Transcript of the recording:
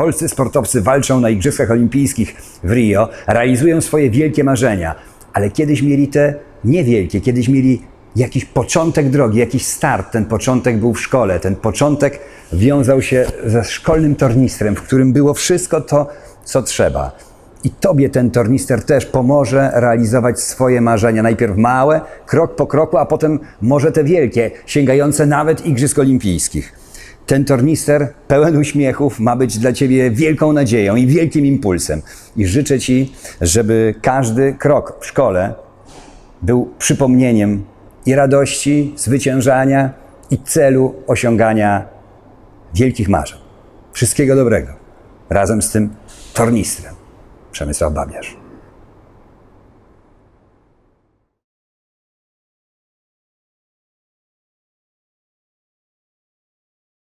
Polscy sportowcy walczą na Igrzyskach Olimpijskich w Rio, realizują swoje wielkie marzenia, ale kiedyś mieli te niewielkie, kiedyś mieli jakiś początek drogi, jakiś start. Ten początek był w szkole, ten początek wiązał się ze szkolnym tornistrem, w którym było wszystko to, co trzeba. I Tobie ten tornister też pomoże realizować swoje marzenia. Najpierw małe, krok po kroku, a potem może te wielkie, sięgające nawet Igrzysk Olimpijskich. Ten tornister pełen uśmiechów ma być dla Ciebie wielką nadzieją i wielkim impulsem. I życzę Ci, żeby każdy krok w szkole był przypomnieniem i radości, zwyciężania i celu osiągania wielkich marzeń. Wszystkiego dobrego. Razem z tym tornistrem. Przemysław Babiarz.